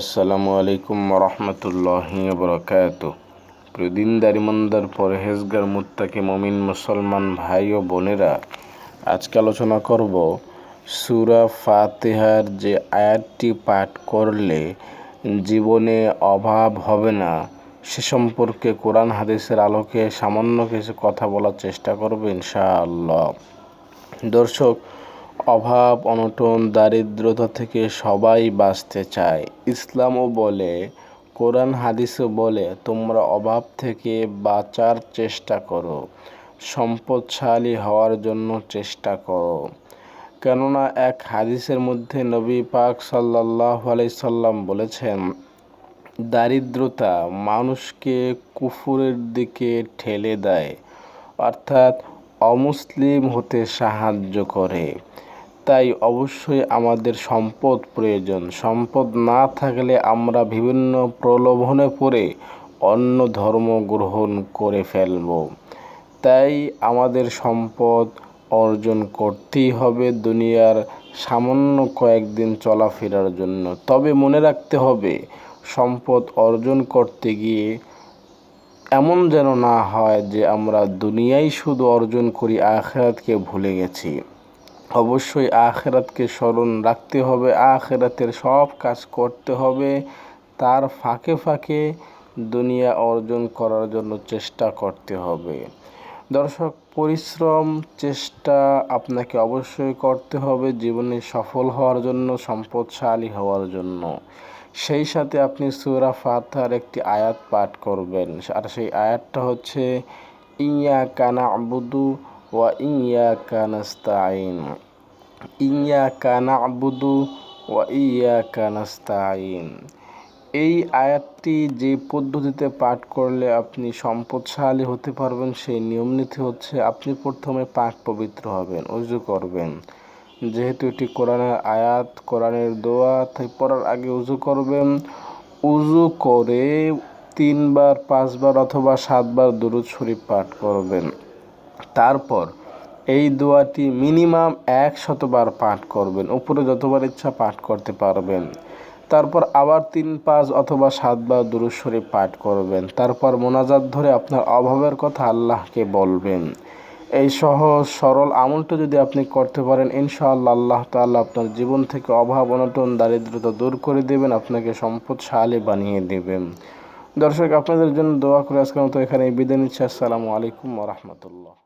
আসসালামু আলাইকুম রহমতুল্লাহ বরকাত প্রদিনদারি মন্দার পরহেজগার, মুত্তাকি মমিন, মুসলমান ভাই ও বোনেরা, আজকে আলোচনা করব সুরা ফাতেহার যে আয়াতটি পাঠ করলে জীবনে অভাব হবে না, সে সম্পর্কে কোরআন হাদিসের আলোকে সামান্য কিছু কথা বলার চেষ্টা করবে ইনশাআল্লাহ। দর্শক অভাব, অনটন, দারিদ্রতা থেকে সবাই বাঁচতে চায়। ইসলামও বলে, কোরআন, হাদিসও বলে, তোমরা অভাব থেকে বাঁচার চেষ্টা করো, সম্পদশালী হওয়ার জন্য চেষ্টা করো। কেননা এক হাদিসের মধ্যে নবী পাক সাল্লাহ সাল্লাম বলেছেন, দারিদ্রতা মানুষকে কুফুরের দিকে ঠেলে দেয়, অর্থাৎ অমুসলিম হতে সাহায্য করে। তাই অবশ্যই আমাদের সম্পদ প্রয়োজন। সম্পদ না থাকলে আমরা বিভিন্ন প্রলোভনে পড়ে অন্য ধর্ম গ্রহণ করে ফেলব। তাই আমাদের সম্পদ অর্জন করতেই হবে দুনিয়ার সামান্য কয়েকদিন চলাফেরার জন্য। তবে মনে রাখতে হবে, সম্পদ অর্জন করতে গিয়ে এমন যেন না হয় যে আমরা দুনিয়ায় শুধু অর্জন করি, আখেরাতকে ভুলে গেছি। অবশ্যই আখেরাতকে স্মরণ রাখতে হবে, আখেরাতের সব কাজ করতে হবে। তার ফাঁকে ফাঁকে দুনিয়া অর্জন করার জন্য চেষ্টা করতে হবে। দর্শক, পরিশ্রম, চেষ্টা আপনাকে অবশ্যই করতে হবে জীবনে সফল হওয়ার জন্য, সম্পদশালী হওয়ার জন্য। সেই সাথে আপনি সুরা ফাতার একটি আয়াত পাঠ করবেন। আর সেই আয়াতটা হচ্ছে, ইয়া কানা আবুদু ওয়া ইয়া কানাস্তাইন ইয়া কানা আবুদু ওয়া ইয়া কানাস্তাইন এই আয়াতটি যে পদ্ধতিতে পাঠ করলে আপনি সম্পদশালী হতে পারবেন, সেই নিয়ম নীতি হচ্ছে আপনি প্রথমে পাক পবিত্র হবেন, অজু করবেন। যেহেতু এটি কোরআনের আয়াত, কোরআনের দোয়া, তাই পড়ার আগে উজু করবেন। উজু করে তিনবার, পাঁচবার অথবা সাতবার দুরুদ শরীফ পাঠ করবেন। তারপর এই দোয়াটি মিনিমাম এক শতবার পাঠ করবেন। উপরে যতবার ইচ্ছা পাঠ করতে পারবেন। তারপর আবার তিন, পাঁচ অথবা সাতবার দুরুদ শরীফ পাঠ করবেন। তারপর মোনাজাত ধরে আপনার অভাবের কথা আল্লাহকে বলবেন। এই সহজ, সরল আমলটা যদি আপনি করতে পারেন, ইনশাআল্লাহ আল্লাহ তাল্লাহ আপনার জীবন থেকে অভাব, অনটন, দারিদ্রতা দূর করে দেবেন, আপনাকে সম্পদশালী বানিয়ে দেবেন। দর্শক, আপনাদের জন্য দোয়া করে আজকের মতো এখানে বিদায় নিচ্ছি। আসসালামু আলাইকুম রহমতুল্লাহ।